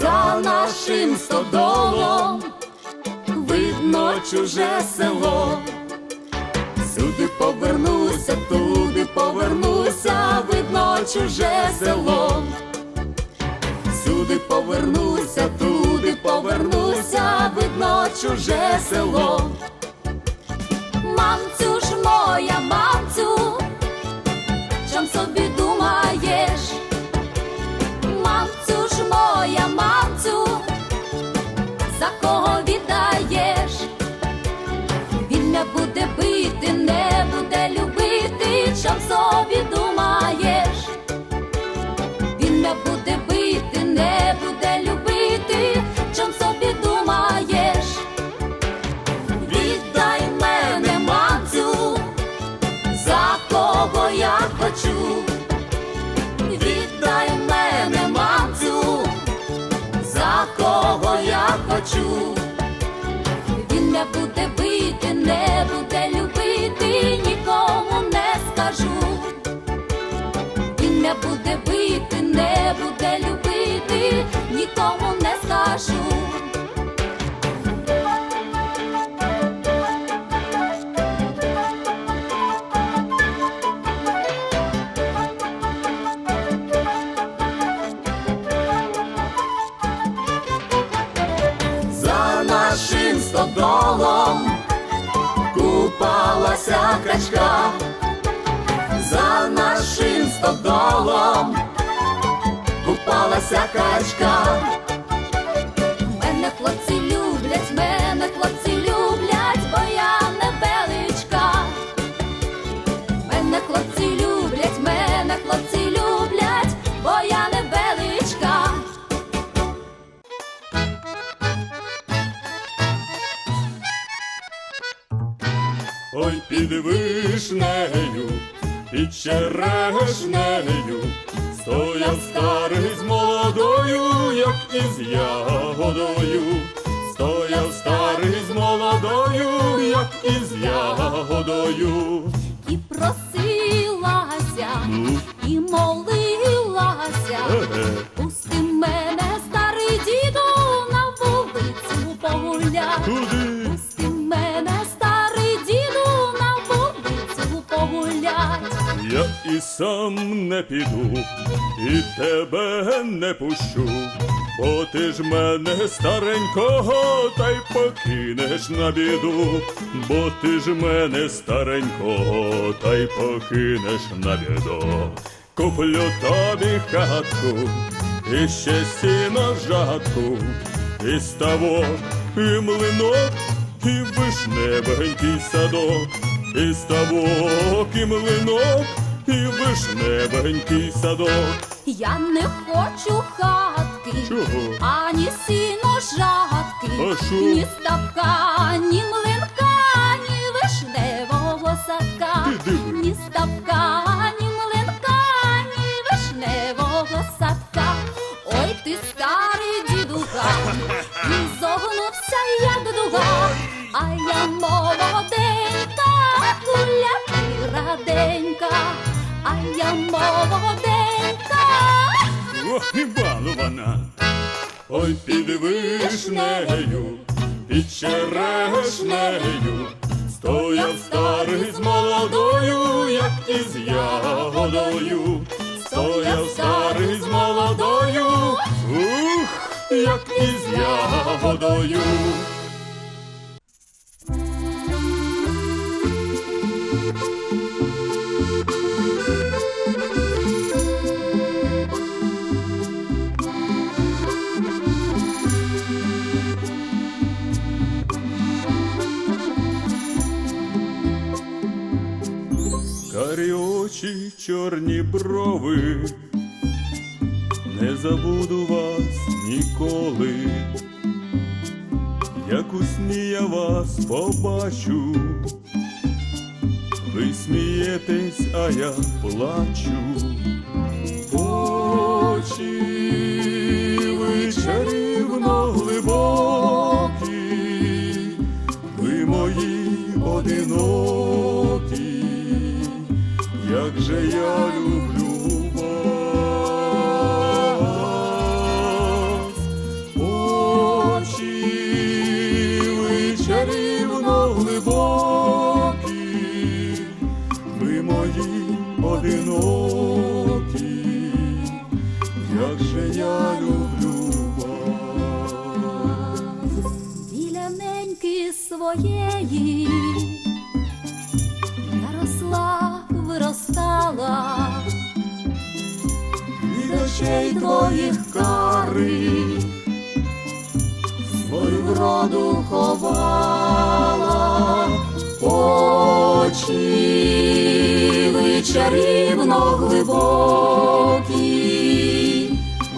за нашим стодолом видно чуже село. Сюди повернуся, туди повернуся, видно чуже село. Сюди повернуся, туди повернуся, видно чуже село. Мамцю ж моя, мамцю, чом собі буде не буде любити, чом собі думаєш? Він не буде бити, не буде любити, чом собі думаєш? Віддай мене, мамцю, за кого я хочу. Віддай мене, мамцю, за кого я хочу. Стодолом купалася качка, за нашим стодолом купалася качка. Черешнею, стояв старий з молодою, як із ягодою, стояв старий з молодою, як із ягодою. і просилася, і молилася. Пусти мене, старий діду, на вулицю погулять. Сам не піду, і тебе не пущу. Бо ти ж мене старенького, та й покинеш на біду, бо ти ж мене старенького, та й покинеш на біду. Куплю тобі хатку, і ще сіно жатку, і ставок, і млинок, і вишневенький садок, і ставок, і млинок, і вишневенький садок. Я не хочу хатки, Чого? ані сіно жатки, А що? ні ставка, ні млинка, ні вишневого садка, Ти диви. ні ставка, ні млинка, ні вишневого садка. Ой, ти старий дідуга, і зогнувся, як дуга, а я молоденька, куля і раденька, я молоденька. Ох, і балована. Ой, під вишнею, під черешнею, стояв старий з молодою, як із ягодою, стояв старий з молодою, ух, як із ягодою. Чорні брови, не забуду вас ніколи, як у сні я вас побачу, ви смієтесь, а я плачу. Очі ви чарівно глибокі, ви мої одинокі, як же я твоїх кари, свою вроду ховала, очі чарівно глибокі,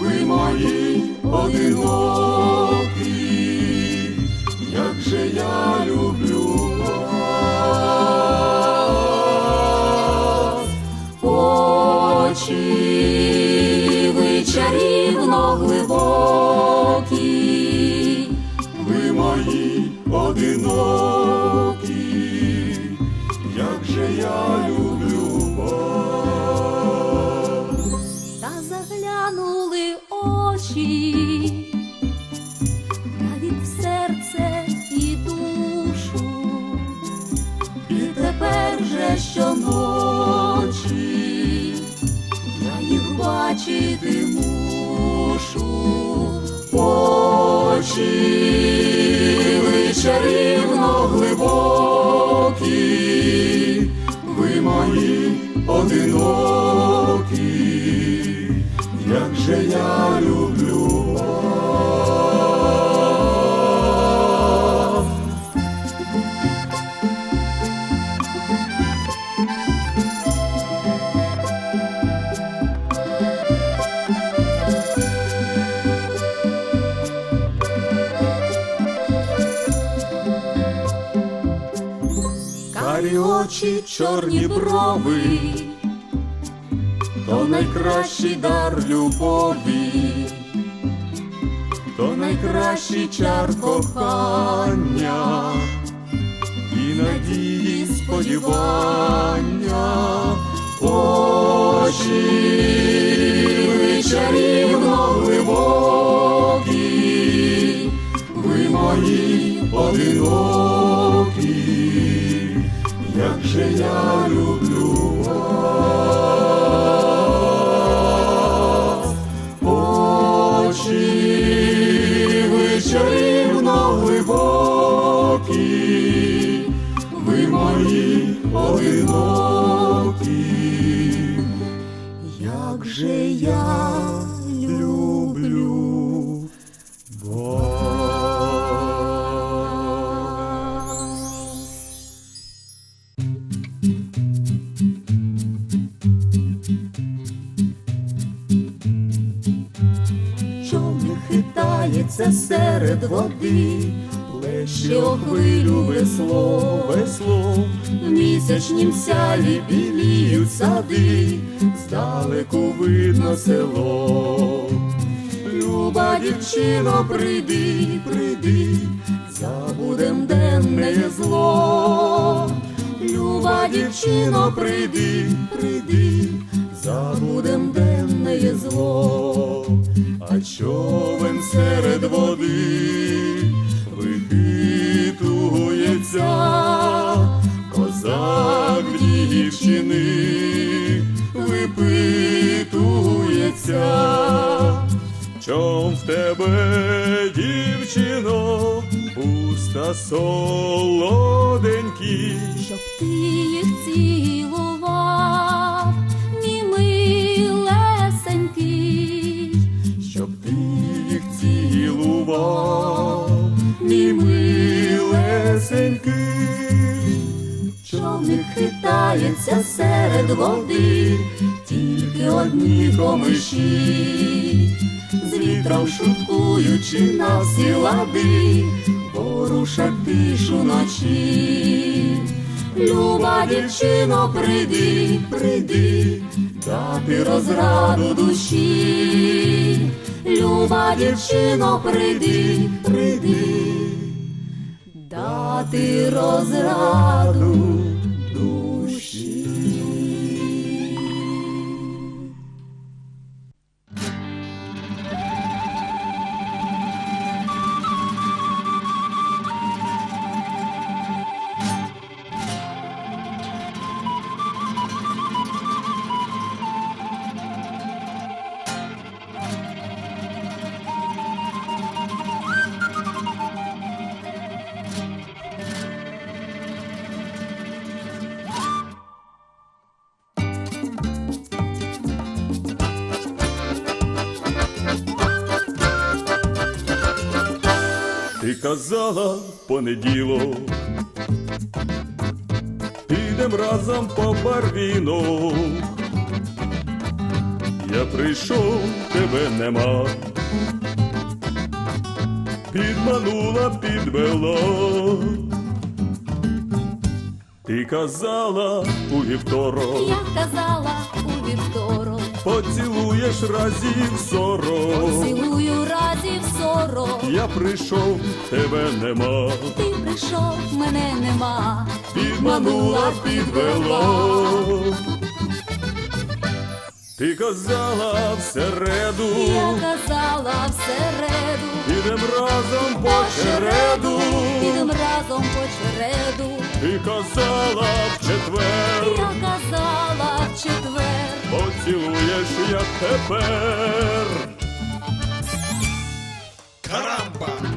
ви мої одинокі, як же я люблю. Очі чарівно глибокі, ви мої одинокі, як же я люблю вас. та заглянули очі навіть в серце і душу. І тепер же щоночі бачити мушу. Очі чарівно глибокі, ви мої одинокі, як же я люблю очі, чорні брови, то найкращий дар любові, то найкращий чар кохання і надії сподівання, очі чарівно глибокі, ви мої одинокі, я люблю вас, очі ви чарівно глибокі, ви мої одинокі, як же я хитається серед води, плеще о хвилю весло, весло, в місячнім сяї біліють сади, здалеку видно село. Люба дівчино, прийди, прийди, забудем денне зло. Люба дівчино, прийди, прийди, забудем денне зло, а човен серед води вихитується, козак дівчини випитується. Чом в тебе, дівчино, уста солоденькі, хитається серед води, тільки одні комиші, з вітром шуткуючи на всі лади, порушать тишу ночі. Люба дівчино, прийди, прийди, дати розраду душі. Люба дівчино, прийди, прийди, дати розраду казала понеділок. Підем разом по барвінок. Я прийшов, тебе нема. Підманула, підвела. Ти казала у вівторок, Я казала поцілуєш разів сорок. цілую разів сорок. Я прийшов, тебе нема. Ти прийшов, мене нема. Підманула, підвела. Ти казала в середу, Я казала всереду, підем разом по череду. підем разом по череду. Ти казала в четвер, Я казала в четвер, поцілуєш, тепер. Карамба!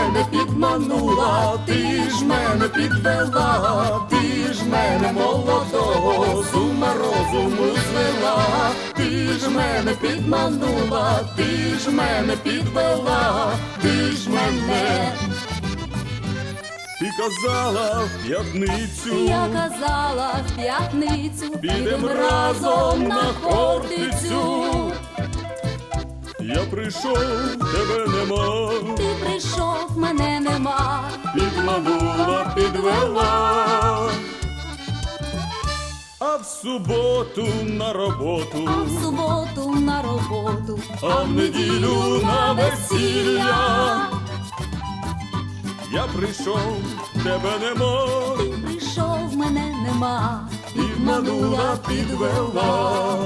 Мене підманула, ти ж мене підвела, ти ж мене молодого з ума розуму звела, ти ж мене підманула, ти ж мене підвела, ти ж мене. Ти казала в п'ятницю, я казала в п'ятницю, підем разом на Хортицю. Я прийшов, тебе нема. Прийшов, мене нема. підманула, підвела. А в суботу на роботу, А в суботу на роботу, а в неділю на весілля. Я прийшов, тебе нема, Ти прийшов, мене нема. підманула, підвела.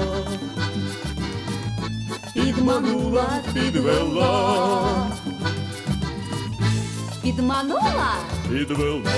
Підманула, підвела, Підманула? підвела.